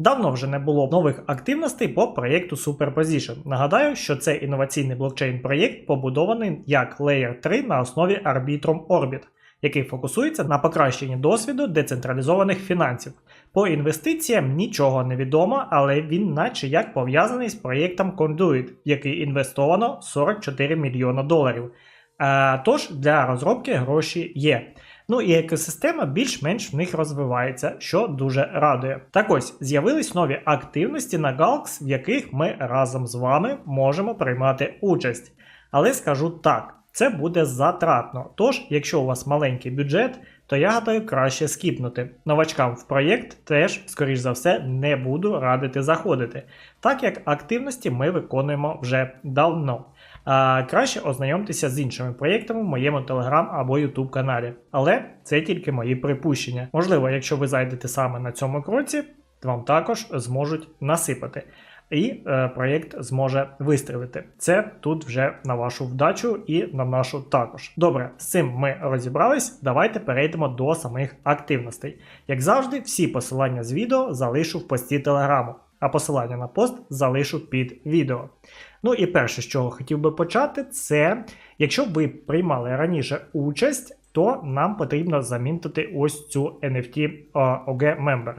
Давно вже не було нових активностей по проєкту Superposition. Нагадаю, що це інноваційний блокчейн-проєкт, побудований як Layer 3 на основі Arbitrum Orbit, який фокусується на покращенні досвіду децентралізованих фінансів. По інвестиціям нічого не відомо, але він наче як пов'язаний з проєктом Conduit, в який інвестовано 44 мільйона доларів. Е, Тож для розробки гроші є. Ну і екосистема більш-менш в них розвивається, що дуже радує. Так ось з'явились нові активності на Galx, в яких ми разом з вами можемо приймати участь. Але скажу так, це буде затратно. Тож, якщо у вас маленький бюджет, то я гадаю краще скіпнути. Новачкам в проєкт теж, скоріш за все, не буду радити заходити, так як активності ми виконуємо вже давно. Краще ознайомтеся з іншими проєктами в моєму телеграм або ютуб каналі. Але це тільки мої припущення. Можливо, якщо ви зайдете саме на цьому кроці, вам також зможуть насипати. І е, проєкт зможе вистрілити. Це тут вже на вашу вдачу і на нашу також. Добре, з цим ми розібрались. Давайте перейдемо до самих активностей. Як завжди, всі посилання з відео залишу в пості телеграму, а посилання на пост залишу під відео. Ну і перше, з чого хотів би почати, це якщо ви приймали раніше участь, то нам потрібно замінити ось цю NFT OG Member.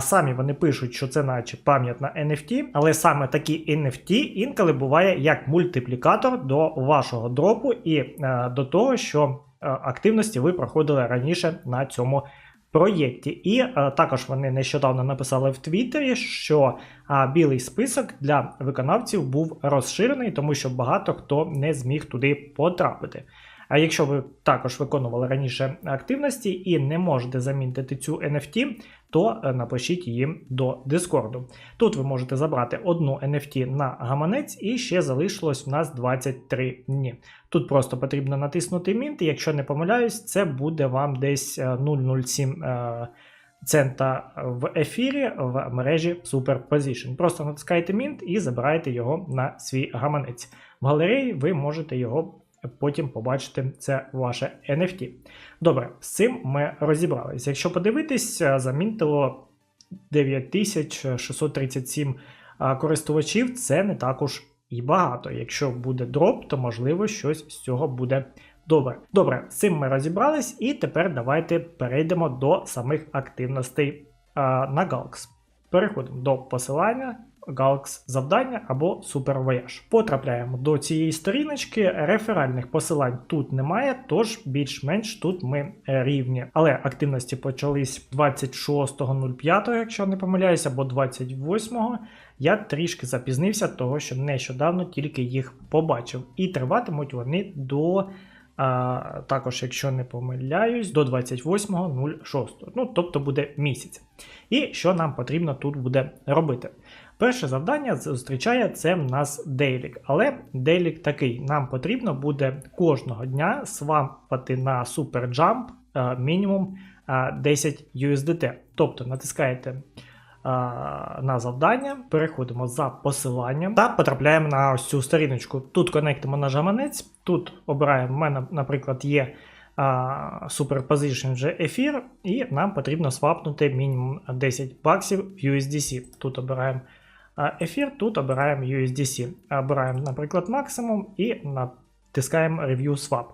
Самі вони пишуть, що це наче пам'ятна NFT, але саме такі NFT інколи буває як мультиплікатор до вашого дропу і е, до того, що е, активності ви проходили раніше на цьому проєкті. І е, також вони нещодавно написали в Твіттері, що е, білий список для виконавців був розширений, тому що багато хто не зміг туди потрапити. А якщо ви також виконували раніше активності і не можете замінити цю NFT, то е, напишіть їм до Дискорду. Тут ви можете забрати одну NFT на гаманець і ще залишилось в нас 23 дні. Тут просто потрібно натиснути і якщо не помиляюсь, це буде вам десь 0,07 е, цента в ефірі в мережі Superposition. Просто натискаєте Mint і забираєте його на свій гаманець. В галереї ви можете його потім побачити це ваше NFT. Добре, з цим ми розібралися. Якщо подивитись, замінтило 9637 користувачів, це не також і багато. Якщо буде дроп, то можливо щось з цього буде добре. Добре, з цим ми розібрались, і тепер давайте перейдемо до самих активностей на Galx. Переходимо до посилання. Galx завдання або SuperVoyage. Потрапляємо до цієї сторіночки. Реферальних посилань тут немає, тож більш-менш тут ми рівні. Але активності почались 26.05, якщо не помиляюся, або 28-го. Я трішки запізнився, того що нещодавно тільки їх побачив. І триватимуть вони до. А, Також, якщо не помиляюсь, до 28.06. Ну, тобто буде місяць. І що нам потрібно тут буде робити? Перше завдання зустрічає це в нас дейлік. Але дейлік такий: нам потрібно буде кожного дня свампати на SuperJump е, мінімум 10 е, USDT. Тобто натискаєте на завдання, переходимо за посиланням та потрапляємо на ось цю сторіночку. Тут конектимо наш гаманець, тут обираємо, в мене, наприклад, є. Superposition вже ефір, і нам потрібно свапнути мінімум 10 баксів в USDC. Тут обираємо ефір, тут обираємо USDC. Обираємо, наприклад, максимум і натискаємо Review Swap.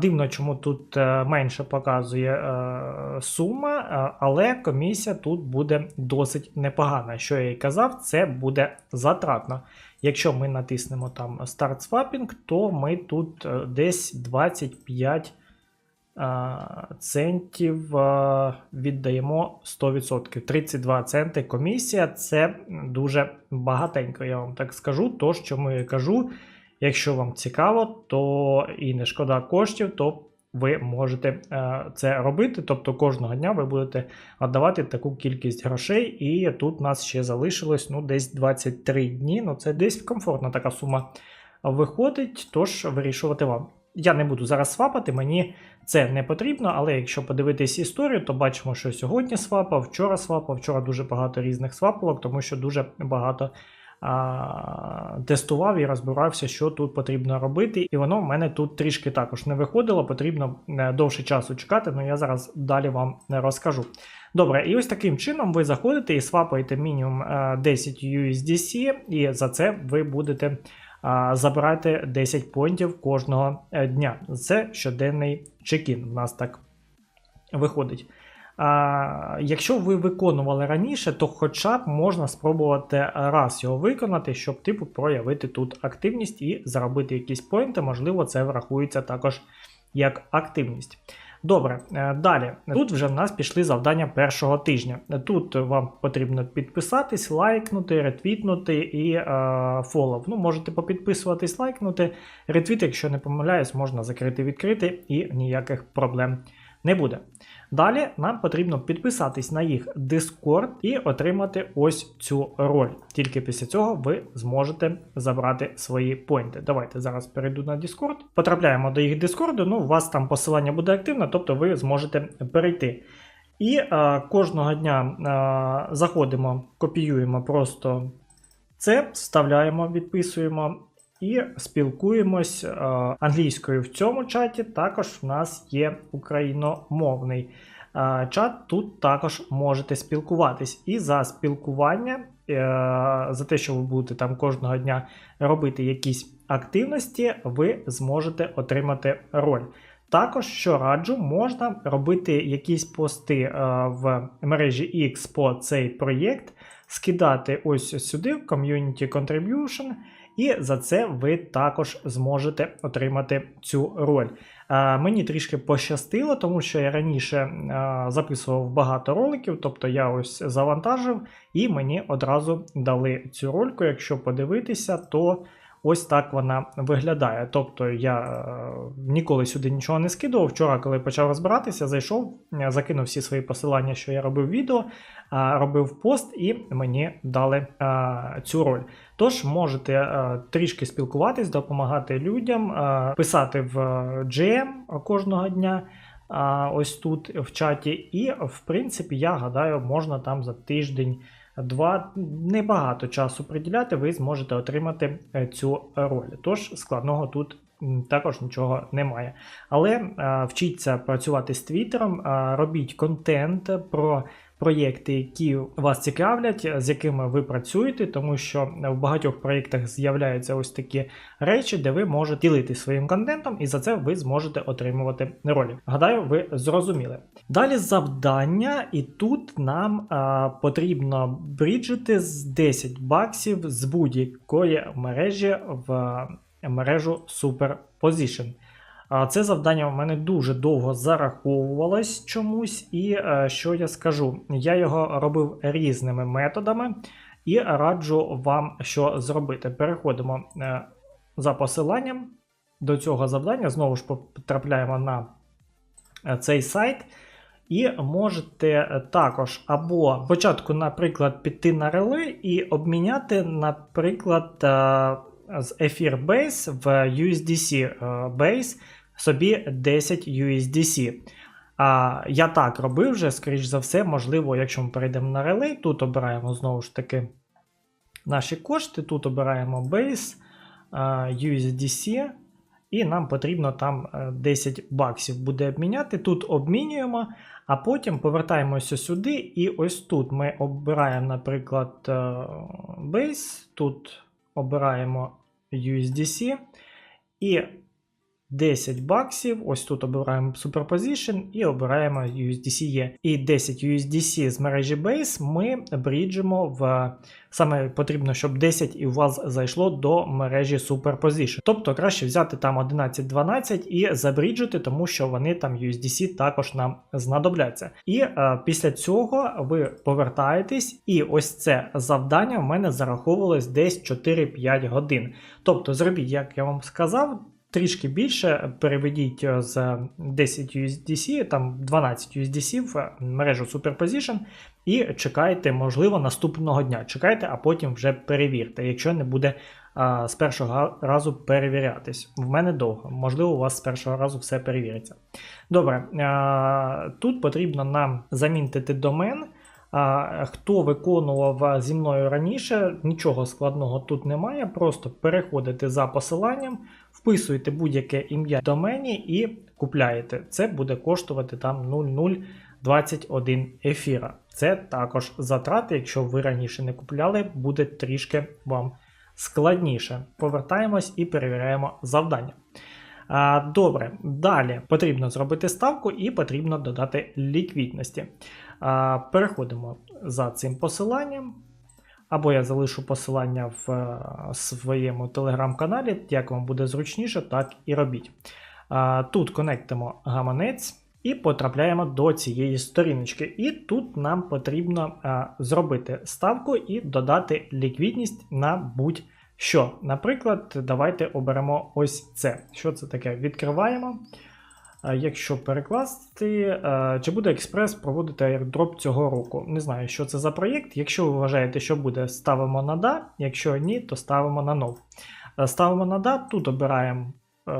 Дивно, чому тут е, менше показує е, сума, е, але комісія тут буде досить непогана. Що я і казав, це буде затратно. Якщо ми натиснемо там Start Swapping, то ми тут десь 25 центів віддаємо 100%. 32 центи комісія це дуже багатенько, я вам так скажу. То, що ми кажу, якщо вам цікаво, то і не шкода коштів, то ви можете е, це робити. Тобто кожного дня ви будете віддавати таку кількість грошей, і тут нас ще залишилось ну, десь 23 дні. Ну, це десь комфортна така сума виходить, тож вирішувати вам. Я не буду зараз свапати, мені це не потрібно, але якщо подивитись історію, то бачимо, що сьогодні свапав, вчора свапав, вчора дуже багато різних свапувок, тому що дуже багато тестував і розбирався, що тут потрібно робити. І воно в мене тут трішки також не виходило, потрібно е, довше часу чекати, але я зараз далі вам розкажу. Добре, і ось таким чином ви заходите і свапаєте мінімум е, 10 USDC, і за це ви будете забирати 10 поінтів кожного е, дня. Це щоденний чекін. У нас так виходить. А, якщо ви виконували раніше, то хоча б можна спробувати раз його виконати, щоб типу проявити тут активність і заробити якісь поінти. Можливо, це врахується також як активність. Добре, е, далі. Тут вже в нас пішли завдання першого тижня. Тут вам потрібно підписатись, лайкнути, ретвітнути і е, фолов. Ну, можете попідписуватись, лайкнути. Ретвіт, якщо не помиляюсь, можна закрити відкрити і ніяких проблем не буде. Далі нам потрібно підписатись на їх Discord і отримати ось цю роль. Тільки після цього ви зможете забрати свої поінти. Давайте зараз перейду на Discord. Потрапляємо до їх Discord, ну у вас там посилання буде активне, тобто ви зможете перейти. І е, кожного дня е, заходимо, копіюємо просто це, вставляємо, відписуємо і спілкуємось е, англійською в цьому чаті. Також в нас є україномовний е, чат. Тут також можете спілкуватись. І за спілкування, е, за те, що ви будете там кожного дня робити якісь активності, ви зможете отримати роль. Також що раджу, можна робити якісь пости в мережі X по цей проєкт, скидати ось сюди в Community Contribution, і за це ви також зможете отримати цю роль. Мені трішки пощастило, тому що я раніше записував багато роликів, тобто я ось завантажив, і мені одразу дали цю рольку. Якщо подивитися, то ось так вона виглядає. Тобто я е, ніколи сюди нічого не скидував. Вчора, коли почав розбиратися, зайшов, е, закинув всі свої посилання, що я робив відео, е, робив пост, і мені дали цю роль. Тож можете трішки спілкуватись, допомагати людям, писати в GM кожного дня. Ось тут в чаті, і в принципі, я гадаю, можна там за тиждень. Два небагато часу приділяти, ви зможете отримати е, цю роль. Тож складного тут також нічого немає. Але а, вчіться працювати з Твіттером, е, робіть контент про проєкти, які вас цікавлять, з якими ви працюєте, тому що в багатьох проєктах з'являються ось такі речі, де ви можете ділити своїм контентом, і за це ви зможете отримувати ролі. Гадаю, ви зрозуміли. Далі завдання, і тут нам а, потрібно бріджити з 10 баксів з будь-якої мережі в мережу Superposition. Це завдання у мене дуже довго зараховувалось чомусь, і е, що я скажу, я його робив різними методами і раджу вам що зробити. Переходимо е, за посиланням до цього завдання, знову ж потрапляємо на е, цей сайт. І можете також або спочатку, наприклад, піти на реле і обміняти, наприклад, з Ефір Base в USDC Base собі 10 USDC. А я так робив вже, скоріш за все, можливо, якщо ми перейдемо на релей, тут обираємо знову ж таки наші кошти, тут обираємо Base USDC, і нам потрібно там 10 баксів буде обміняти. Тут обмінюємо, а потім повертаємося сюди, і ось тут ми обираємо, наприклад, Base, тут обираємо USDC. І 10 баксів. Ось тут обираємо Superposition і обираємо USDC. І 10 USDC з мережі Base ми бріджимо в саме потрібно, щоб 10 і у вас зайшло до мережі Superposition. Тобто краще взяти там 11-12 і забріджити, тому що вони там USDC також нам знадобляться. І е, після цього ви повертаєтесь, і ось це завдання в мене зараховувалось десь 4-5 годин. Тобто, зробіть, як я вам сказав. Трішки більше переведіть е, з 10 USDC, там 12 USDC в мережу Superposition і чекайте, можливо, наступного дня. Чекайте, а потім вже перевірте, якщо не буде а, з першого разу перевірятись. В мене довго, можливо, у вас з першого разу все перевіриться. Добре, а, тут потрібно нам замінити домен. Хто виконував зі мною раніше, нічого складного тут немає. Просто переходите за посиланням, вписуєте будь-яке ім'я в домені і купляєте. Це буде коштувати там 0,021 ефіра. Це також затрати, якщо ви раніше не купляли, буде трішки вам складніше. Повертаємось і перевіряємо завдання. Добре, далі потрібно зробити ставку і потрібно додати ліквідності. Переходимо за цим посиланням. Або я залишу посилання в е, своєму телеграм-каналі, як вам буде зручніше, так і робіть. Тут конектимо гаманець і потрапляємо до цієї сторіночки. І тут нам потрібно зробити ставку і додати ліквідність на будь-що. Наприклад, давайте оберемо ось це. Що це таке? Відкриваємо. Якщо перекласти, чи буде експрес проводити airdrop цього року? Не знаю, що це за проєкт. Якщо ви вважаєте, що буде, ставимо на да. Якщо ні, то ставимо на no. А, Ставимо на да, тут обираємо Е,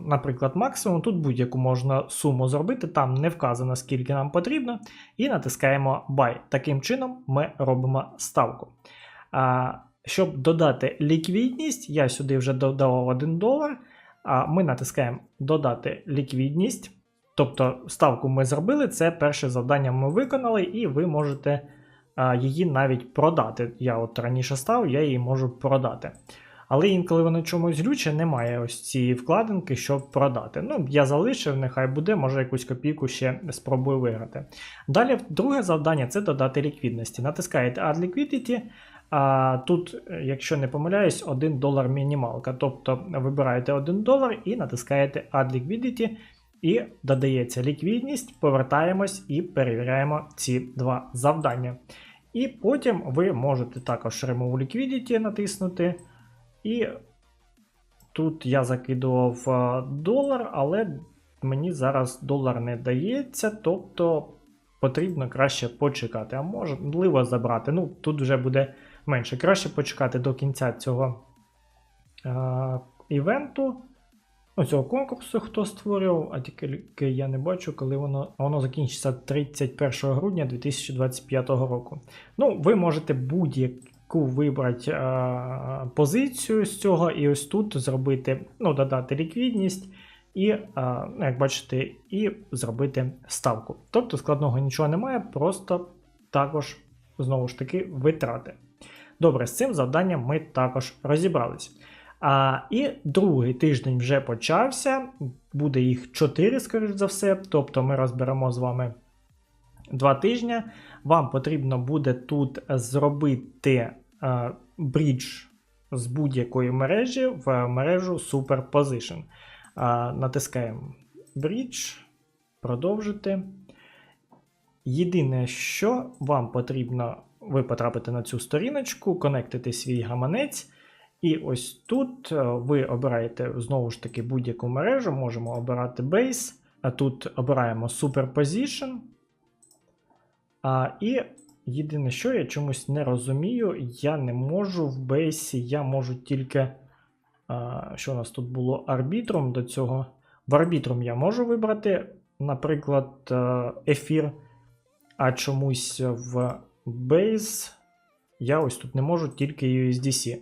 наприклад, максимум. Тут будь-яку можна суму зробити, там не вказано, скільки нам потрібно, і натискаємо Buy. Таким чином ми робимо ставку. Щоб додати ліквідність, я сюди вже додав 1 долар. Ми натискаємо Додати ліквідність. Тобто ставку ми зробили, це перше завдання ми виконали, і ви можете її навіть продати. Я от раніше став, я її можу продати. Але інколи воно чомусь глюче, немає ось цієї вкладинки, щоб продати. Ну, я залишив, нехай буде, може якусь копійку ще спробую виграти. Далі, друге завдання це додати ліквідності. Натискаєте Add Liquidity. А тут, якщо не помиляюсь, 1 долар мінімалка. Тобто вибираєте 1 долар і натискаєте Add Liquidity, і додається ліквідність, повертаємось і перевіряємо ці два завдання. І потім ви можете також Remove Liquidity натиснути. І тут я закидував е, долар, але мені зараз долар не дається, тобто потрібно краще почекати. А можливо забрати. Ну, тут вже буде менше. Краще почекати до кінця цього е, івенту. Ну, цього конкурсу, хто створював, а тільки я не бачу, коли воно воно закінчиться 31 грудня 2025 року. Ну, ви можете будь-який яку вибрати а, позицію з цього, і ось тут зробити, ну, додати ліквідність, і, а, ну, як бачите, і зробити ставку. Тобто складного нічого немає, просто також, знову ж таки, витрати. Добре, з цим завданням ми також розібрались. А, І другий тиждень вже почався, буде їх 4, скоріш за все. Тобто ми розберемо з вами два тижні. Вам потрібно буде тут зробити брідж з будь-якої мережі в мережу Superposition. Натискаємо Bridge, продовжити. Єдине, що вам потрібно, ви потрапите на цю сторіночку, конектити свій гаманець. І ось тут е, ви обираєте знову ж таки будь-яку мережу, можемо обирати Base, а тут обираємо Superposition. А, І Єдине, що я чомусь не розумію, я не можу в бейсі, я можу тільки. А, Що у нас тут було арбітром до цього? В арбітром я можу вибрати, наприклад, е, ефір, а чомусь в бейс я ось тут не можу тільки USDC.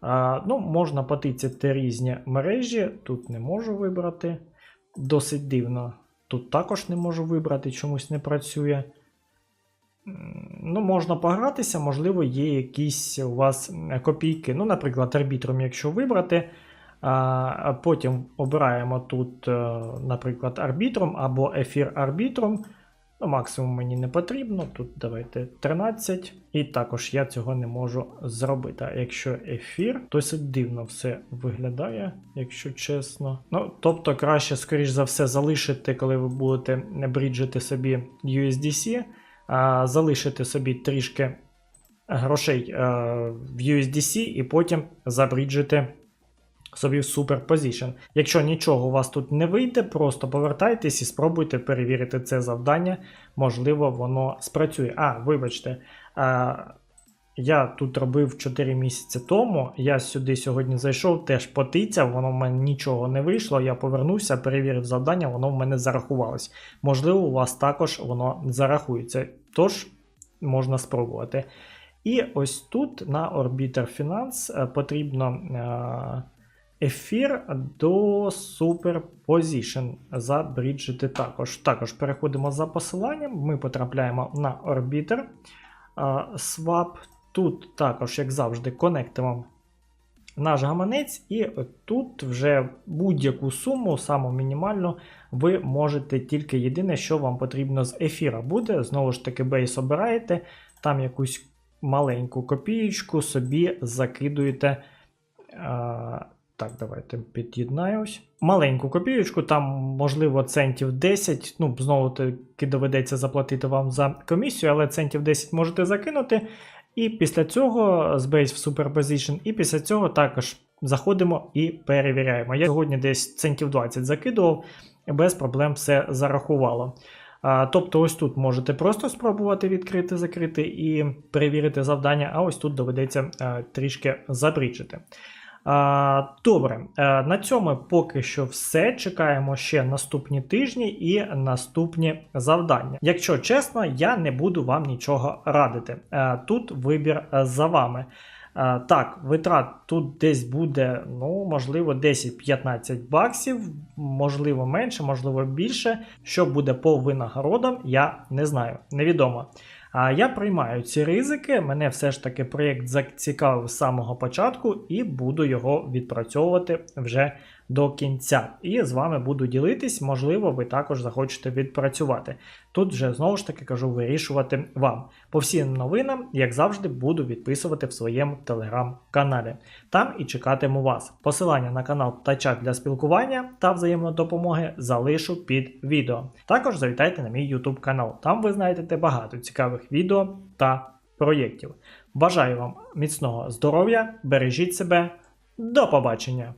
А, Ну, Можна потицяти різні мережі, тут не можу вибрати. Досить дивно. Тут також не можу вибрати, чомусь не працює. Ну, Можна погратися, можливо, є якісь у вас копійки. Ну, Наприклад, арбітром, якщо вибрати, а потім обираємо тут, е, наприклад, арбітром або ефір арбітром. Ну, Максимум мені не потрібно. Тут давайте 13. І також я цього не можу зробити. А якщо ефір, досить дивно все виглядає, якщо чесно. Ну, Тобто, краще, скоріш за все, залишити, коли ви будете бріджити собі USDC залишити собі трішки грошей в USDC і потім забріджити собі в Superposition. Якщо нічого у вас тут не вийде, просто повертайтесь і спробуйте перевірити це завдання. Можливо, воно спрацює. А, вибачте, я тут робив 4 місяці тому. Я сюди сьогодні зайшов, теж потицяв, воно в мене нічого не вийшло. Я повернувся, перевірив завдання, воно в мене зарахувалось. Можливо, у вас також воно зарахується. Тож можна спробувати. І ось тут на Orbiter Finance е, потрібно е, ефір до Superposition забріджити також. Також переходимо за посиланням, ми потрапляємо на е, Swap. Тут також, як завжди, конектимо наш гаманець, і тут вже будь-яку суму, саму мінімальну, ви можете тільки єдине, що вам потрібно з ефіра буде. Знову ж таки, бейс обираєте, там якусь маленьку копієчку собі закидуєте. Так, давайте під'єднаємось. Маленьку копієчку, там, можливо, центів 10. Ну, знову таки доведеться заплатити вам за комісію, але центів 10 можете закинути. І після цього з Base в Superposition, і після цього також заходимо і перевіряємо. Я сьогодні десь центів 20 закидував, без проблем все зарахувало. А, Тобто, ось тут можете просто спробувати відкрити, закрити і перевірити завдання, а ось тут доведеться а, трішки забрічити. Добре, на цьому поки що все. Чекаємо ще наступні тижні і наступні завдання. Якщо чесно, я не буду вам нічого радити. Тут вибір за вами. Так, витрат тут десь буде, ну, можливо, 10-15 баксів, можливо, менше, можливо, більше. Що буде по винагородам, я не знаю, невідомо. А я приймаю ці ризики. Мене все ж таки проєкт зацікавив з самого початку і буду його відпрацьовувати вже до кінця. І з вами буду ділитись, можливо, ви також захочете відпрацювати. Тут вже знову ж таки кажу вирішувати вам. По всім новинам, як завжди, буду відписувати в своєму телеграм-каналі. Там і чекатиму вас. Посилання на канал та чат для спілкування та взаємної допомоги залишу під відео. Також завітайте на мій YouTube канал. Там ви знайдете багато цікавих відео та проєктів. Бажаю вам міцного здоров'я, бережіть себе, до побачення!